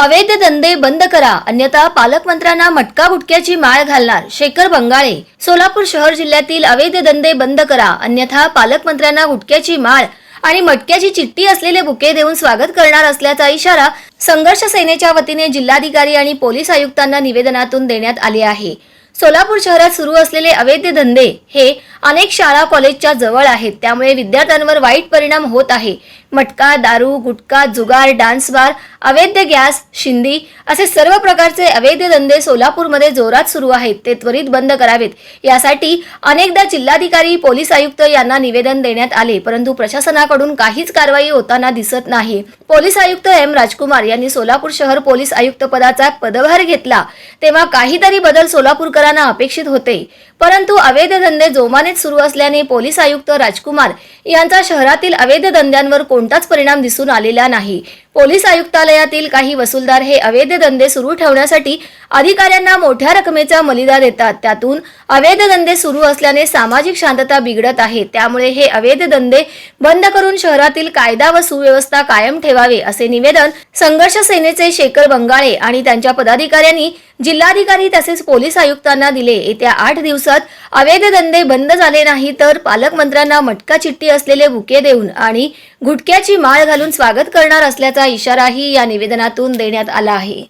अवैध धंदे बंद करा अन्यथा पालकमंत्र्यांना मटका गुटक्याची माळ घालणार शेखर बंगाळे. सोलापूर शहर जिल्ह्यातील अवैध धंदे बंद करा अन्यथा पालकमंत्र्यांना गुटक्याची माळ आणि मटक्याची चिठ्ठी असलेले बुके देऊन स्वागत करणार असल्याचा इशारा संघर्ष सेनेच्या वतीने जिल्हाधिकारी आणि पोलीस आयुक्तांना निवेदनातून देण्यात आले आहे. सोलापूर शहरात सुरू असलेले अवैध धंदे हे अनेक शाळा कॉलेजच्या जवळ आहेत त्यामुळे विद्यार्थ्यांवर वाईट परिणाम होत आहे. मटका दारू गुटखा जुगार डान्स बार अवैध गॅस शिंदी असे सर्व प्रकारचे अवैध धंदे सोलापूरमध्ये जोरात सुरू आहेत. ते त्वरित बंद करावेत. यासाठी अनेकदा जिल्हाधिकारी पोलीस आयुक्त यांना निवेदन देण्यात आले परंतु प्रशासनाकडून काहीच कारवाई होताना दिसत नाही. पोलीस आयुक्त एम. राजकुमार यांनी सोलापूर शहर पोलीस आयुक्त पदाचा पदभार घेतला तेव्हा काहीतरी बदल सोलापूरकरांना अपेक्षित होते. परंतु अवैध धंदे जोमानेच सुरू असल्याने पोलीस आयुक्त राजकुमार यांचा शहरातील अवैध धंद्यांवर कोणताच परिणाम दिसून आलेला नाही. पोलीस आयुक्तालयातील काही वसूलदार हे अवैध धंदे सुरू ठेवण्यासाठी अधिकाऱ्यांना मोठ्या रकमेचा मलिदा देतात. त्यातून अवैध धंदे सुरू असल्याने सामाजिक शांतता बिघडत आहे. त्यामुळे हे अवैध धंदे बंद करून शहरातील कायदा व सुव्यवस्था कायम ठेवावे असे निवेदन संघर्ष सेनेचे शेखर बंगाळे आणि त्यांच्या पदाधिकाऱ्यांनी जिल्हाधिकारी तसेच पोलीस आयुक्तांना दिले. येत्या आठ दिवसात अवैध धंदे बंद झाले नाही तर पालकमंत्र्यांना मटका चिठ्ठी असलेले बुके देऊन आणि गुटक्याची माळ घालून स्वागत करणार असल्याचा इशाराही या निवेदनातून देण्यात आला आहे.